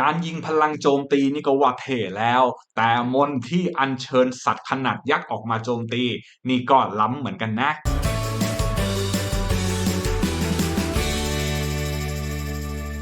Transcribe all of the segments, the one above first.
การยิงพลังโจมตีนี่ก็ว่าเท่แล้ว แต่มนที่อัญเชิญสัตว์ขนาดยักษ์ออกมาโจมตี นี่ก็ล้ำเหมือนกันนะ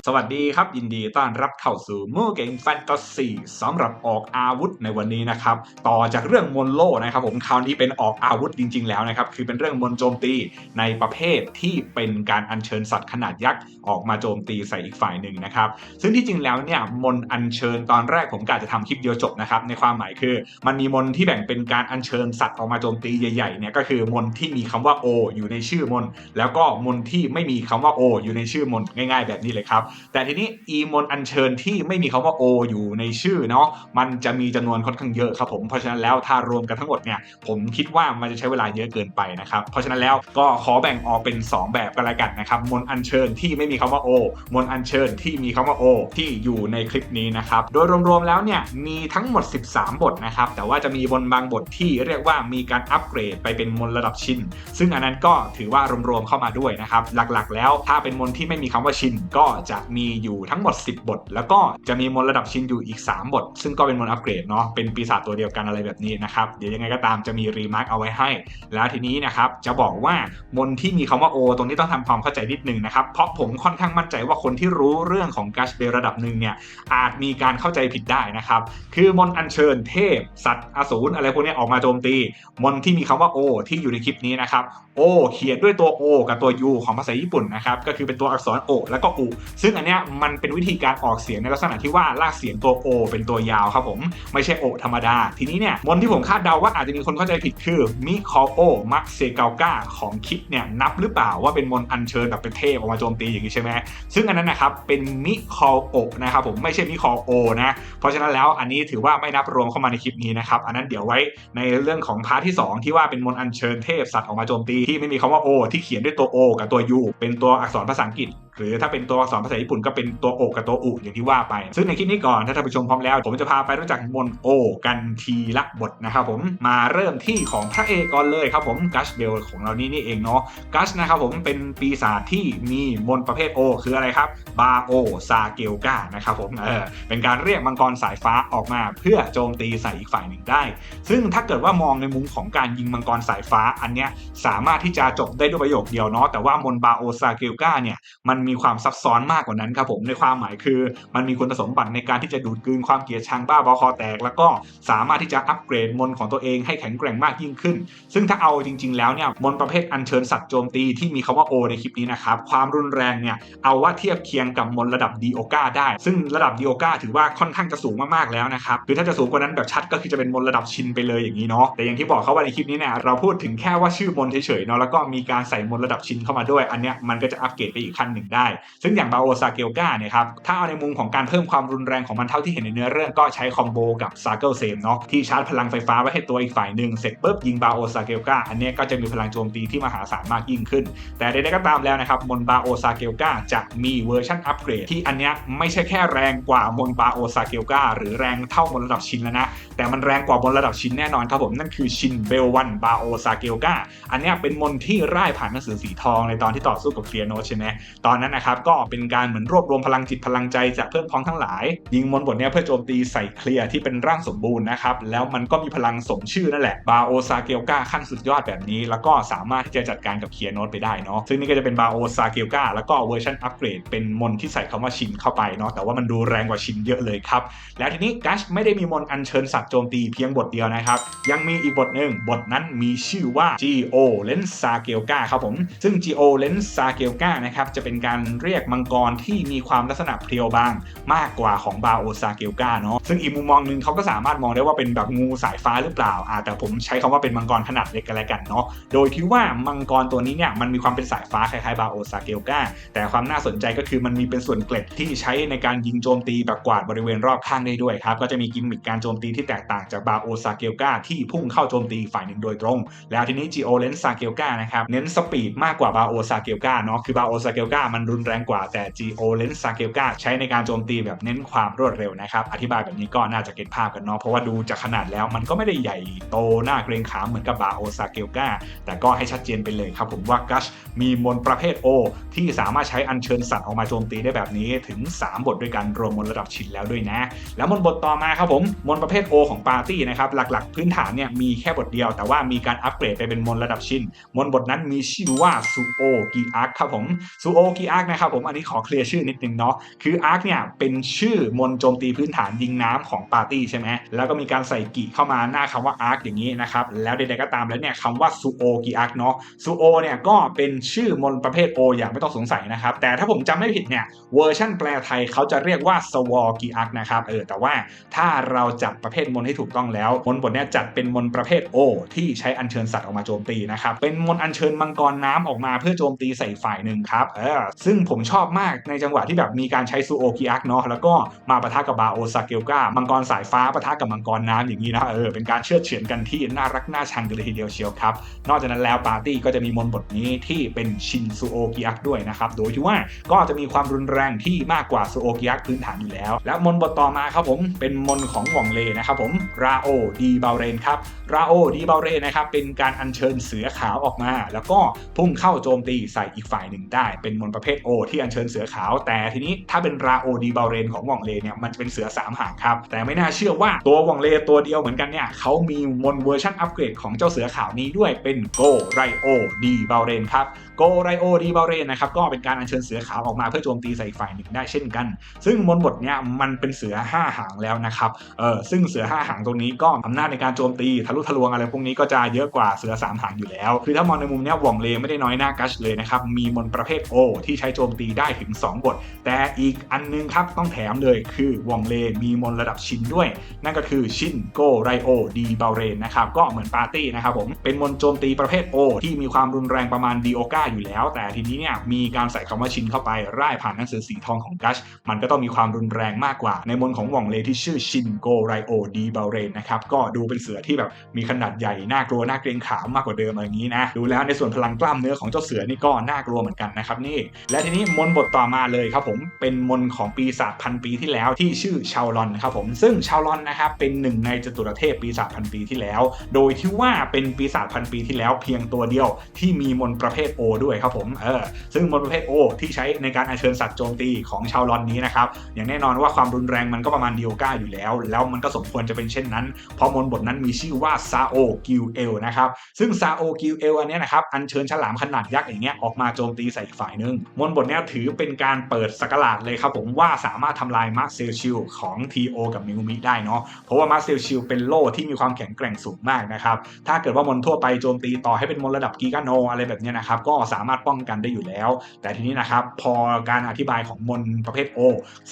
สวัสดีครับ ยินดีต้อนรับเข้าสู่มูเกมแฟนตาซีสำหรับออกอาวุธในวันนี้นะครับ ต่อจากเรื่องมนโลนะครับผมคราวนี้เป็นออกอาวุธจริง ๆ แล้วนะครับ คือเป็นเรื่องมนโจมตีในประเภทที่เป็นการอัญเชิญสัตว์ขนาดยักษ์ออกมาโจมตีใส่อีกฝ่ายหนึ่งนะครับ ซึ่งที่จริงแล้วเนี่ยมนอัญเชิญตอนแรกผมกะจะทำคลิปเดียวจบนะครับในความหมายคือ มันมีมนที่แบ่งเป็นการอัญเชิญสัตว์ออกมาโจมตีใหญ่ๆเนี่ยก็คือมนที่มีคำว่าโออยู่ในชื่อมน แล้วก็มนที่ไม่มีคำว่าโออยู่ในชื่อมนง่าย ๆ แบบนี้เลยครับแต่ทีนี้อีมนอัญเชิญที่ไม่มีคำว่าโออยู่ในชื่อเนาะมันจะมีจำนวนค่อนข้างเยอะครับผมเพราะฉะนั้นแล้วถ้ารวมกันทั้งหมดเนี่ยผมคิดว่ามันจะใช้เวลาเยอะเกินไปนะครับเพราะฉะนั้นแล้วก็ขอแบ่งออกเป็น 2 แบบกันละกันนะครับมนอัญเชิญที่ไม่มีคำว่าโอมนอัญเชิญที่มีคำว่าโอที่อยู่ในคลิปนี้นะครับโดยรวมๆแล้วเนี่ยมีทั้งหมด 13 บทนะครับแต่ว่าจะมีบนบางบทที่เรียกว่ามีการอัปเกรดไปเป็นมนระดับชินซึ่งอันนั้นก็ถือว่ารวมๆเข้ามาด้วยนะครับหลักๆ แล้วถ้าเป็นมนที่ไม่มีคำว่าชินก็จะมีอยู่ทั้งหมด 10 บท แล้วก็จะมีมนระดับชินอยู่อีก 3 บท ซึ่งก็เป็นมนอัปเกรดเนาะเป็นปีศาจตัวเดียวกันอะไรแบบนี้นะครับเดี๋ยวยังไงก็ตามจะมีรีมาร์กเอาไว้ให้ แล้วทีนี้นะครับจะบอกว่ามนที่มีคำว่าโอตรงนี้ต้องทำความเข้าใจนิดนึงนะครับเพราะผมค่อนข้างมั่นใจว่าคนที่รู้เรื่องของกัชเบลระดับหนึ่งเนี่ยอาจมีการเข้าใจผิดได้นะครับคือมนอัญเชิญเทพ สัตว์อสูรอะไรพวกนี้ออกมาโจมตี มนที่มีคำว่าโอที่อยู่ในคลิปนี้นะครับโอเขียนด้วยตัว O กับตัว U ของภาษาญี่ปุ่นนะครับก็คือเป็นตัวอักษร O แล้วก็ U ซึ่งอันเนี้ยมันเป็นวิธีการออกเสียงในลักษณะที่ว่าลากเสียงตัว O เป็นตัวยาวครับผม ไม่ใช่ O ธรรมดา ทีนี้เนี่ยมนที่ผมคาดเดาว่าอาจจะมีคนเข้าใจผิดคือมิคอโอมักเซกาก้าของคลิปเนี่ยนับหรือเปล่าว่าเป็นมนอัญเชิญแบบเป็นเทพออกมาโจมตีอย่างนี้ใช่ไหมซึ่งอันนั้นนะครับเป็นมิคอโอนะครับผมไม่ใช่มิคอโอนะเพราะฉะนั้นแล้วอันนี้ถือว่าไม่นับรวมเข้ามาในคลิปนี้นะครับอันนั้นเดี๋ยวไว้ในเรื่องของพาร์ทที่สองที่ว่าเป็นมนอัญเชิญเทพสัตว์ออกมาโจมตีที่ไม่มีคำว่า O ที่เขียนด้วยตัว O กับตัว U เป็นตัวอักษรภาษาอังกฤษ หรือถ้าเป็นตัวอักษรภาษาญี่ปุ่นก็เป็นตัวโอกับตัวอุอย่างที่ว่าไป ซึ่งในคลิปนี้ก่อนถ้าท่านผู้ชมพร้อมแล้ว ผมจะพาไปรู้จักมนโอกันทีละบทนะครับผมมาเริ่มที่ของพระเอกก่อนเลยครับผมกัชเบลของเรานี่นี่เองเนาะกัชนะครับผมเป็นปีศาจที่มีมนประเภทโอคืออะไรครับบาโอซาเกลกานะครับผมเออเป็นการเรียกมังกรสายฟ้าออกมา เพื่อโจมตีใส่อีกฝ่ายหนึ่งได้ ซึ่งถ้าเกิดว่ามองในมุมของการยิงมังกรสายฟ้าอันเนี้ยสามารถที่จะจบได้ด้วยประโยคเดียวเนาะแต่ว่ามนบาโอซาเกลกาเนี่ยมันมีความซับซ้อนมากกว่านั้นครับผมในความหมายคือ มันมีคุณสมบัติในการที่จะดูดกลืนความเกลียดชังบ้าบอคอแตก แล้วก็สามารถที่จะอัปเกรดมนของตัวเองให้แข็งแกร่งมากยิ่งขึ้น ซึ่งถ้าเอาจริง ๆ แล้วเนี่ยมนประเภทอัญเชิญสัตว์โจมตีที่มีคำว่าโอในคลิปนี้นะครับความรุนแรงเนี่ยเอาว่าเทียบเคียงกับมนระดับดีโอกาได้ ซึ่งระดับดีโอกาถือว่าค่อนข้างจะสูงมากๆแล้วนะครับคือถ้าจะสูงกว่านั้นแบบชัดก็คือจะเป็นมนระดับชินไปเลยอย่างนี้เนาะแต่อย่างที่บอกเขาว่าในคลิปนี้เนี่ยเราพูดถึงแค่ว่าชื่อมนเฉยๆเนาะแล้วก็มีการใส่มนระดับชินเข้ามาด้วย อันเนี้ยมันก็จะอัปเกรดไปอีกขั้นหนึ่งได้ ซึ่งอย่างบาโอซาเกลกาเนี่ยครับถ้าเอาในมุมของการเพิ่มความรุนแรงของมันเท่าที่เห็นในเนื้อเรื่องก็ใช้คอมโบกับซาเกิลเซมเนาะที่ชาร์จพลังไฟฟ้าไว้ให้ตัวอีกฝ่ายหนึ่งเสร็จปุ๊บยิงบาโอซาเกลกาอันเนี้ยก็จะมีพลังโจมตีที่มหาศาลมากยิ่งขึ้น แต่ใดๆก็ตามแล้วนะครับมนบาโอซาเกลกาจะมีเวอร์ชันอัปเกรดที่อันเนี้ยไม่ใช่แค่แรงกว่ามนบาโอซาเกลกาหรือแรงเท่ามนระดับชินแล้วนะแต่มันแรงกว่าบนระดับชินแน่นอนครับผมนั่นคือชินเบลวันบาโอซาเกลกาอันนี้เป็นมนที่ร่ายผ่านหนังสือสีทองในตอนที่ต่อสู้กับเฟียโนใช่ไหมตอนนั้นนะครับก็เป็นการเหมือนรวบรวมพลังจิตพลังใจจากเพื่อนพ้องทั้งหลาย ยิงมนบทเนี้ยเพื่อโจมตีใส่เคลียร์ที่เป็นร่างสมบูรณ์นะครับแล้วมันก็มีพลังสมชื่อนั่นแหละบาโอซาเกลกาขั้นสุดยอดแบบนี้ แล้วก็สามารถที่จะจัดการกับเคียร์โนตไปได้เนาะซึ่งนี่ก็จะเป็นบาโอซาเกลกาแล้วก็เวอร์ชันอัปเกรดเป็นมนที่ใส่คำว่าชินเข้าไปเนาะแต่ว่ามันดูแรงกว่าชินเยอะเลยครับแล้วทีนี้กัชไม่ได้มีมนอัญเชิญสัตว์โจมตีเพียงบทเดียวนะครับยังมีอีกบทหนึ่งบทนั้นมีชื่อว่า G.O. l e n s a g e l g a ครับผมซึ่ง G.O. l e n s a g e l g a นะครับจะเป็นการเรียกมังกรที่มีความลักษณะเพรียวบางมากกว่าของบาโอซาเกลกาเนาะซึ่งอีกมุมมองหนึ่งเขาก็สามารถมองได้ว่าเป็นแบบงูสายฟ้าหรือเปล่าอ่าแต่ผมใช้คำว่าเป็นมังกรขนาดเล็กกันแล้วกันเนาะโดยที่ว่ามังกรตัวนี้เนี่ยมันมีความเป็นสายฟ้าคล้ายๆบาโอซาเกลกาแต่ความน่าสนใจก็คือมันมีเป็นส่วนเกล็ดที่ใช้ในการยิงโจมตีแบบกวาดบริเวณรอบข้างได้ด้วยครับก็จะมีกิมมิคการโจมตีที่แตกต่างจากบาโอซาเกลกาที่พุ่งเข้าโจมตีฝ่ายหนึ่งโดยตรง แล้วทีนี้ Geo l e n s a g e l g a นะครับเน้นสปีดมากกว่าบาโอซาเกลกาเนาะคือบาโอซาเกลกามันรุนแรงกว่าแต่ Geo Lens s a g e l g a ใช้ในการโจมตีแบบเน้นความรวดเร็วนะครับ อธิบายแบบนี้ก็น่าจะเก็ตภาพกันเนาะเพราะว่าดูจากขนาดแล้วมันก็ไม่ได้ใหญ่โตหน้าเกรงขามเหมือนกับบาโอซาเกลกาแต่ก็ให้ชัดเจนไปเลยครับผมว่ากัชมีมนประเภท O ที่สามารถใช้อัญเชิญสัตว์ออกมาโจมตีได้แบบนี้ถึง 3 บทด้วยกันรวมมนระดับชินแล้วด้วยนะ แล้วมนบทต่อมาครับผมมนประเภท O ของปาร์ตี้นะครับหลักๆ พื้นฐานเนี่ยมีแค่บทเดียว แต่ว่ามีการอัปเกรดไปเป็นมนระดับชินมนบทนั้นมีชื่อว่าซูโอกีอาร์ครับผมซูโอกีอาร์คนะครับผมอันนี้ขอเคลียร์ชื่อนิดนึงเนาะคืออาร์คเนี่ยเป็นชื่อมนโจมตีพื้นฐานยิงน้ำของปาร์ตี้ใช่ไหมแล้วก็มีการใส่กิเข้ามาหน้าคำว่าอาร์คอย่างนี้นะครับแล้วใดๆก็ตามแล้วเนี่ยคำว่าซูโอกีอาร์คเนาะซูโอเนี่ยก็เป็นชื่อมนประเภท O ออย่างไม่ต้องสงสัยนะครับแต่ถ้าผมจำไม่ผิดเนี่ยเวอร์ชันแปลไทยเขาจะเรียกว่าสวอกีอาร์คนะครับเออแต่ว่าถ้าเราจัดประเภทมนให้ถูกต้องแล้วมนบทเนี้ยจัดเป็นมนประเภท O ที่ใช้อัญเชิญสัตว์ออกมาโจมตีนะครับเป็นมนอัญเชิญมังกรน้ำออกมาเพื่อโจมตีใส่ฝ่ายหนึ่งครับเออซึ่งผมชอบมากในจังหวะที่แบบมีการใช้ซูโอกีอาร์คเนาะแล้วก็มาปะทะกับบาโอซาเกลกามังกรสายฟ้าปะทะกับมังกรน้ำอย่างนี้นะเออเป็นการเชื่อเฉือนกันที่น่ารักน่าชังกันเลยทีเดียวเชียวครับ นอกจากนั้นแล้วปาร์ตี้ก็จะมีมนบทนี้ที่เป็นชินซูโอกิอักด้วยนะครับโดยที่ว่าก็จะมีความรุนแรงที่มากกว่าซูโอกิอักพื้นฐานอยู่แล้ว และมนบทต่อมาครับผมเป็นมนของหว่องเลนะครับผมราโอดีเบลเรนครับราโอดีเบลเรนนะครับเป็นการอัญเชิญเสือขาวออกมา แล้วก็พุ่งเข้าโจมตีใส่อีกฝ่ายหนึ่งได้ เป็นมนประเภทโอที่อัญเชิญเสือขาว แต่ทีนี้ถ้าเป็นราโอดีเบลเรนของหว่องเลเนี่ยมันจะเป็นเสือสามหางครับ แต่ไม่น่าเชื่อว่าตัวหว่องเลตัวเดียวเหมือนกันเนี่ยเขามีมนเวอร์ชันอัปเกรดของเจ้าเสือขาวนี้ด้วยเป็นโกไรโอดีเบลเรนครับโกไรโอดีเบลเรนนะครับก็เป็นการอัญเชิญเสือขาวออกมาเพื่อโจมตีใส่ฝ่ายหนึ่งได้เช่นกัน ซึ่งมนบทเนี้ยมันเป็นเสือ5หางแล้วนะครับเออซึ่งเสือ5หางตรงนี้ก็อำนาจในการโจมตีทะลุทะลวงอะไรพวกนี้ก็จะเยอะกว่าเสือ3หางอยู่แล้ว คือถ้ามองในมุมเนี้ยหว่องเลไม่ได้น้อยหน้ากัชเลยนะครับมีมนประเภทโอที่ใช้โจมตีได้ถึง 2 บท แต่อีกอันนึงครับต้องแถมเลยคือว่องเลมีมนระดับชินด้วย นั่นก็คือชินโกไรโอดีเบลเรนนะครับก็เหมือนปาร์ตี้นะครับผมเป็นมนโจมตีประเภท O ที่มีความรุนแรงประมาณดีโอกาอยู่แล้ว แต่ทีนี้เนี่ยมีการใส่คำว่าชินเข้าไปร่ายผ่านหนังสือสีทองของกัชมันก็ต้องมีความรุนแรงมากกว่า ในมนของว่องเลที่ชื่อชินโกไรโอดีเบลเรนนะครับก็ดูเป็นเสือที่แบบมีขนาดใหญ่น่ากลัวน่าเกรงขามมากกว่าเดิมอะไรอย่างนี้นะดูแล้วในส่วนพลังกล้ามเนื้อของเจ้าเสือนี่ก็น่ากลัวเหมือนกันนะครับนี่และทีนี้มนบทต่อมาเลยครับผมเป็นมนของปีศาจพันปีที่แล้วที่ชื่อชาวลอนครับผมซึ่งชาวลอนนะครับเป็นหนึ่งในจตุรเทพปีศาจพันปีที่แล้ว โดยที่ว่าเป็นปีศาจพันปีที่แล้ว เพียงตัวเดียวที่มีมนประเภท O ด้วยครับผมเออซึ่งมนประเภท O ที่ใช้ในการอัญเชิญสัตว์โจมตีของชาวลอนนี้นะครับอย่างแน่นอนว่าความรุนแรงมันก็ประมาณเดียวก้าอยู่แล้ว แล้วมันก็สมควรจะเป็นเช่นนั้น เพราะมนบทนั้นมีชื่อว่าซาโอกิวเอลนะครับซึ่งซาโอกิวเอลอันเนี้ยนะครับอัญเชิญฉลามขนาดยักษ์อย่างเงี้ยออกมาโจมตีใส่อีกฝ่ายนึงมนบทนี้ถือเป็นการเปิดสกราดเลยครับผมว่าสามารถทำลายมาร์เซลชิลของ TO กับมิวมิได้เนาะเพราะว่ามาร์เซลชิลเป็นโล่ที่มีความแข็งแกร่งสูงมากนะครับถ้าเกิดว่ามนทั่วไปโจมตีต่อให้เป็นมนระดับกีกาโนอะไรแบบนี้นะครับก็สามารถป้องกันได้อยู่แล้ว แต่ทีนี้นะครับพอการอธิบายของมนประเภทโอ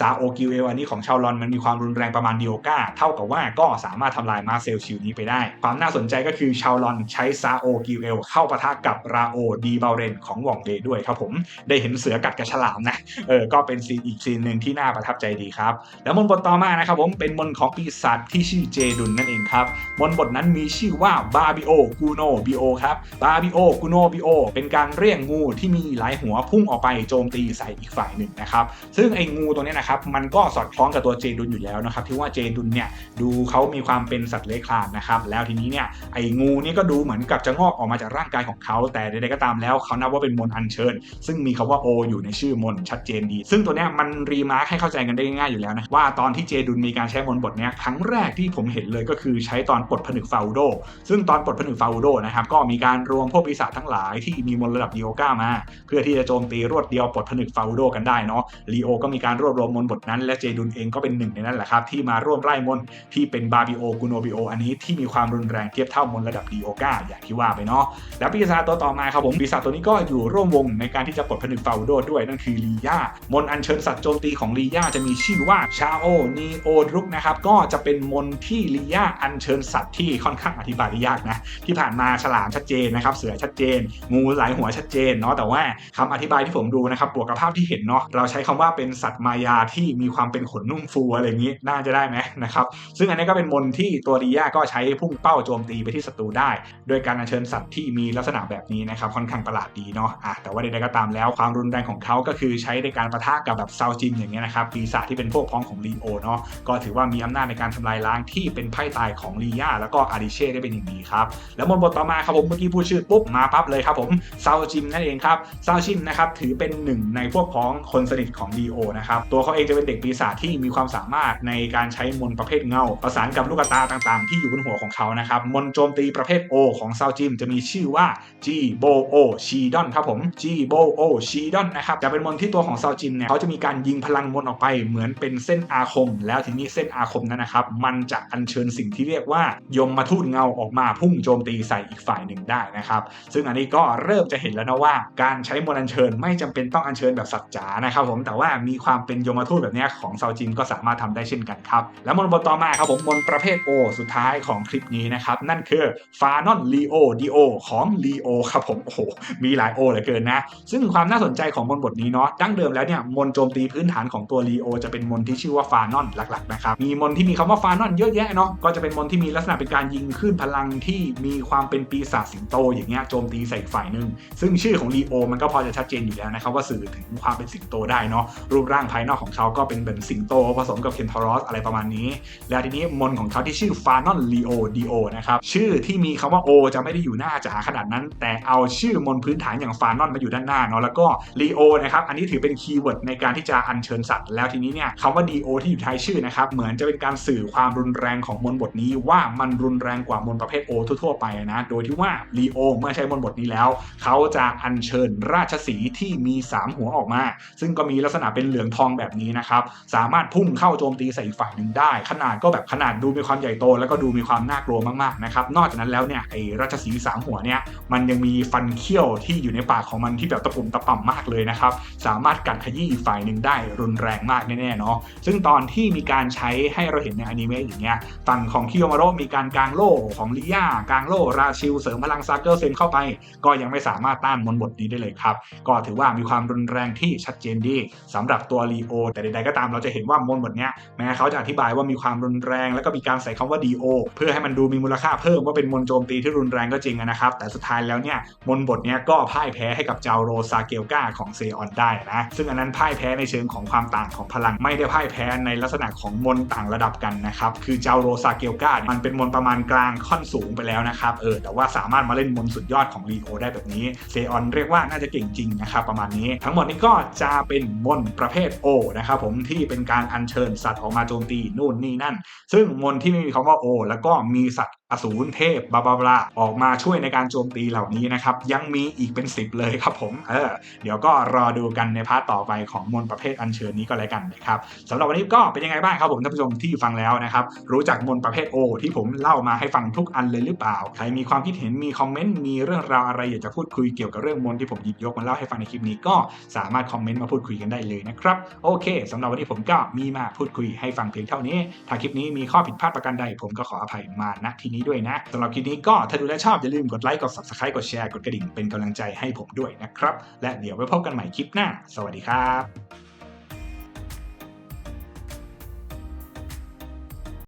ซาโอกิวเอลอันนี้ของชาวลอนมันมีความรุนแรงประมาณเดียวก้าเท่ากับว่าก็สามารถทำลายมาร์เซลชิลนี้ไปได้ ความน่าสนใจก็คือชาวลอนใช้ซาโอกิวเอลเข้าปะทะกับราโอดีบลเรนของหว่องเดด้วยครับผมได้เห็นเสือกัดกับฉลามนะเออก็เป็นซีนอีกซีนหนึ่งที่น่าประทับใจดีครับ แล้วมนต์บทต่อมานะครับผมเป็นมนของปีศาจที่ชื่อเจดุนนั่นเองครับมนบทนั้นมีชื่อว่าบาบิโอกูโนบิโอครับบาบิโอกูโนบิโอเป็นการเรียกงูที่มีหลายหัวพุ่งออกไปโจมตีใส่อีกฝ่ายหนึ่งนะครับซึ่งไอ้งูตัวนี้นะครับมันก็สอดคล้องกับตัวเจดุนอยู่แล้วนะครับที่ว่าเจดุนเนี่ยดูเขามีความเป็นสัตว์เลื้อยคลานนะครับแล้วทีนี้เนี่ยไอ้งูนี่ก็ดูเหมือนกับจะงอกออกมาจากร่างกายของเขา แต่ใดๆก็ตามแล้วเขานับว่าเป็นมนอัญเชิญ ซึ่งมีคาว่าโออยู่ในชื่อมนชัดเจนดี ซึ่งตัวเนี้ยมันรีมาร์คให้เข้าใจกันได้ง่ายอยู่แล้วนะว่าตอนที่เจดุนมีการใช้มนบทเนี้ยครั้งแรกที่ผมเห็นเลยก็คือใช้ตอนปลดผนึกฟาอุโด ซึ่งตอนปลดผนึกฟาอุโดนะครับก็มีการรวมพวกปีศาจทั้งหลายที่มีมนระดับดีโอก้ามา เพื่อที่จะโจมตีรวดเดียวปลดผนึกฟาอุโดกันได้เนาะลีโอก็มีการรวบรวมมนบทนั้น และเจดุนเองก็เป็นหนึ่งในนั้นแหละครับที่มาร่วมไล่มนที่เป็นบาบิโอกุโนบิโออันนี้ที่มีความรุนแรงเทียบเท่ามนระดับดีโอก้าอย่างที่ว่าไปเนาะแล้วปีศาจตัวต่อมาครับผมปีศาจตัวนี้ก็อยู่ร่วมวงในการที่จะปลดผนึกฟาอุโดด้วยนั่นคือลีย่ามนอัญเชิญสัตว์โจมตีของลีย่าจะมีชื่อว่าชาโอนีโอดรุกนะครับก็จะเป็นมนที่ลีย่าอัญเชิญสัตว์ที่ค่อนข้างอธิบายยากนะที่ผ่านมาฉลามชัดเจนนะครับเสือชัดเจน งูหลายหัวชัดเจนเนาะแต่ว่าคำอธิบายที่ผมดูนะครับบวกกับภาพที่เห็นเนาะเราใช้คำว่าเป็นสัตว์มายาที่มีความเป็นขนนุ่มฟูอะไรอย่างนี้น่าจะได้ไหมนะครับซึ่งอันนี้ก็เป็นมนที่ตัวลีย่าก็ใช้พุ่งเป้าโจมตีไปที่ศัตรูได้ โดยการอัญเชิญสัตว์ที่มีลักษณะแบบนี้นะครับค่อนข้างประหลาดดีเนาะอะแต่ว่าใดๆก็ตามแล้วความรุนแรงของเขาก็คือใช้ในการประทะกับแบบซาวจินอย่างเงี้ยนะครับปีศาจที่เป็นพวกพ้องของลีโอเนาะก็ถือว่ามีอำนาจในการทำลายล้างที่เป็นไพ่ตายของลียาแล้วก็อาริเช่ได้เป็นอย่างดีครับแล้วมนต์บทต่อมาครับผมเมื่อกี้พูดชื่อปุ๊บมาปั๊บเลยครับผมซาวจินนั่นเองครับซาวจินนะครับถือเป็นหนึ่งในพวกพ้องคนสนิทของลีโอนะครับตัวเขาเองจะเป็นเด็กปีศาจที่มีความสามารถในการใช้มนต์ประเภทเงา ประสานกับลูกตาต่างๆ ที่อยู่บนหัวของเขานะครับมนโจมตีประเภท O ของซาวจินจะมีชื่อว่า G b o O s h i d o n ครับผม G b o O s h i d o n นะครับจะเป็นมนต์ที่ตัวของซาวจินเนี่ยเขาจะมีการยิงพลังมนต์ออกไปเหมือนเป็นเส้นอาคม แล้วทีนี้เส้นอาคมนั้นนะครับมันจะอัญเชิญสิ่งที่เรียกว่ายมมาทูตเงาออกมาพุ่งโจมตีใส่อีกฝ่ายหนึ่งได้นะครับซึ่งอันนี้ก็เริ่มจะเห็นแล้วนะว่าการใช้มนต์อัญเชิญไม่จำเป็นต้องอัญเชิญแบบสัจจานะครับผมแต่ว่ามีความเป็นยมทูตแบบนี้ของซาวจินก็สามารถทำได้เช่นกันครับแล้วมนต์บทต่อมาครับผมมนต์ประเภท O สุดท้ายของคลิปนี้นะครับนั่นคือฟานอนลีโอดีโอของลีโอครับผมโอ้โหมีหลายโอเหลือเกินนะซึ่งความน่าสนใจของมนบทนี้เนาะดั้งเดิมแล้วเนี่ยมนโจมตีพื้นฐานของตัวลีโอจะเป็นมนที่ชื่อว่าฟานอนหลักๆนะครับมีมนที่มีคำว่าฟานอนเยอะแยะเนาะก็จะเป็นมนที่มีลักษณะเป็นการยิงคลื่นพลังที่มีความเป็นปีศาจสิงโตอย่างเงี้ยโจมตีใส่อีกฝ่ายหนึ่งซึ่งชื่อของลีโอมันก็พอจะชัดเจนอยู่แล้วนะครับว่าสื่อถึงความเป็นสิงโตได้เนาะรูปร่างภายนอกของเขาก็เป็นเหมือนสิงโตผสมกับเคนทอรอสอะไรประมาณนี้ แล้วทีนี้มนของเขาที่ชื่อฟานอนลีโอดีโอนะครับชื่อที่มีคำว่าโอจะไม่ได้อยู่หน้าจ๋าขนาดนั้น แต่เอาชื่อมนพื้นฐานอย่างฟานอนมาอยู่ด้านหน้าเนาะแล้วก็ลีโอนะครับอันนี้ถือเป็นคีย์เวิร์ดในการที่จะอัญเชิญสัตว์ แล้วทีนี้เนี่ยคำว่าดีโอที่อยู่ท้ายชื่อนะครับเหมือนจะเป็นการสื่อความรุนแรงของมนบทนี้ว่ามันรุนแรงกว่ามนประเภทโอทั่วๆไปนะโดยที่ว่าลีโอเมื่อใช้มนบทนี้แล้ว เขาจะอัญเชิญราชสีที่มี 3 หัวออกมา ซึ่งก็มีลักษณะเป็นเหลืองทองแบบนี้นะครับสามารถพุ่งเข้าโจมตีใส่อีกฝ่ายหนึ่งได้ ขนาดก็แบบขนาดดูมีความใหญ่โต แล้วก็ดูมีความน่ากลัวมากๆนะครับนอกจากนั้นแล้วเนี่ยไอ้ราชสีสามหัวเนี่ยมันยังมีฟันเขี้ยวที่อยู่ในปากของมันที่แบบตะปุ่มตะป่ำมากเลยนะครับ สามารถกัดขยี้อีกฝ่ายหนึ่งได้รุนแรงมากแน่ๆเนาะซึ่งตอนที่มีการใช้ให้เราเห็นในอนิเมะอย่างเงี้ยฝั่งของคิโยมาโระมีการกางโล่ของลิย่ากางโล่ราชิลเสริมพลังซากเกอร์เซนเข้าไป ก็ยังไม่สามารถต้านมนบทนี้ได้เลยครับก็ถือว่ามีความรุนแรงที่ชัดเจนดีสำหรับตัวลีโอแต่ใดๆก็ตามเราจะเห็นว่ามนบทเนี้ยแม้เขาจะอธิบายว่ามีความรุนแรงแล้วก็มีการใส่คำว่าดีโอเพื่อให้มันดูมีมูลค่าเพิ่มว่าเป็นมนโจมตีที่รุนแรงก็จริงนะครับแต่สุดท้ายแล้วเนี่ยมนบทเนี้ยก็พ่ายแพ้ให้กับเจาโรซาเกลกาของเซออนได้นะ ซึ่งอันนั้นพ่ายแพ้ในเชิงของความต่างของพลังไม่ได้พ่ายแพ้ในลักษณะของมนต์ต่างระดับกันนะครับ คือเจ้าโรซาเกลกามันเป็นมนประมาณกลางค่อนสูงไปแล้วนะครับเออแต่ว่าสามารถมาเล่นมนสุดยอดของลีโอได้แบบนี้เซออนเรียกว่าน่าจะเก่งจริงนะครับประมาณนี้ ทั้งหมดนี้ก็จะเป็นมนประเภท O นะครับผมที่เป็นการอัญเชิญสัตว์ออกมาโจมตีนู่นนี่นั่น ซึ่งมนที่ไม่มีคำว่า O แล้วก็มีสัตว์อสูรเทพบลาบลาบลาออกมาช่วยในการโจมตีเหล่านี้นะครับ ยังมีอีกเป็น 10 เลยครับผมเออเดี๋ยวก็รอดูกันในพาร์ทต่อไปของมนต์ประเภทอัญเชิญนี้ก็แล้วกันนะครับสำหรับวันนี้ก็เป็นยังไงบ้างครับผมท่านผู้ชมที่ฟังแล้วนะครับ รู้จักมนต์ประเภท O ที่ผมเล่ามาให้ฟังทุกอันเลยหรือเปล่า ใครมีความคิดเห็นมีคอมเมนต์มีเรื่องราวอะไรอยากจะพูดคุยเกี่ยวกับเรื่องมนต์ที่ผมหยิบยกมาเล่าให้ฟังในคลิปนี้ก็สามารถคอมเมนต์มาพูดคุยกันได้เลยนะครับโอเคสำหรับวันนี้ผมก็มีมาพูดคุยให้ฟังเพียงเท่านี้ถ้าคลิปนี้มีข้อผิดพลาดประการใดผมก็ขออภัยมาณที่นี้ด้วยนะสำหรับคลิปนี้ก็ถ้าดูแลชอบอย่าลืมกดไลค์กด subscribe กดแชร์กดกระดิ่งเป็นกำลังใจให้ผมด้วยนะครับ และเดี๋ยวไว้พบกันใหม่คลิปหน้า สวัสดีครับ